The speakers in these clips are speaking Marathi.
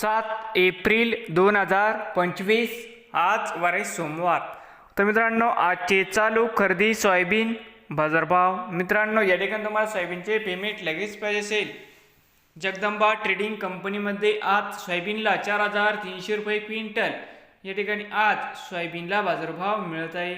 सात एप्रिल दोन हजार पंचवीस आज वारे सोमवार. तर मित्रांनो आजचे चालू खरेदी सोयाबीन बाजारभाव. मित्रांनो या ठिकाणी तुम्हाला सोयाबीनचे पेमेंट लगेच पाहिजे असेल. जगदंबा ट्रेडिंग कंपनीमध्ये आज सोयाबीनला चार हजार तीनशे रुपये क्विंटल. या ठिकाणी आज सोयाबीनला बाजारभाव मिळत आहे.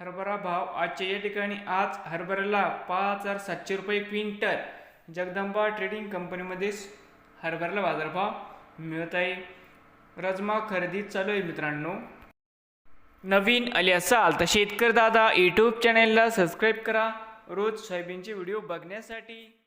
हरभरा भाव आजच्या या ठिकाणी आज हरभऱ्याला पाच हजार सातशे रुपये क्विंटल. जगदंबा ट्रेडिंग कंपनीमध्ये हरभऱ्याला बाजारभाव मिळत आहे रजमा खरेदी चालू आहे मित्रांनो. नवीन आले असाल तर शेतकरी दादा यूट्यूब चॅनेलला सबस्क्राईब करा. रोज सोयाबीनचे व्हिडिओ बघण्यासाठी.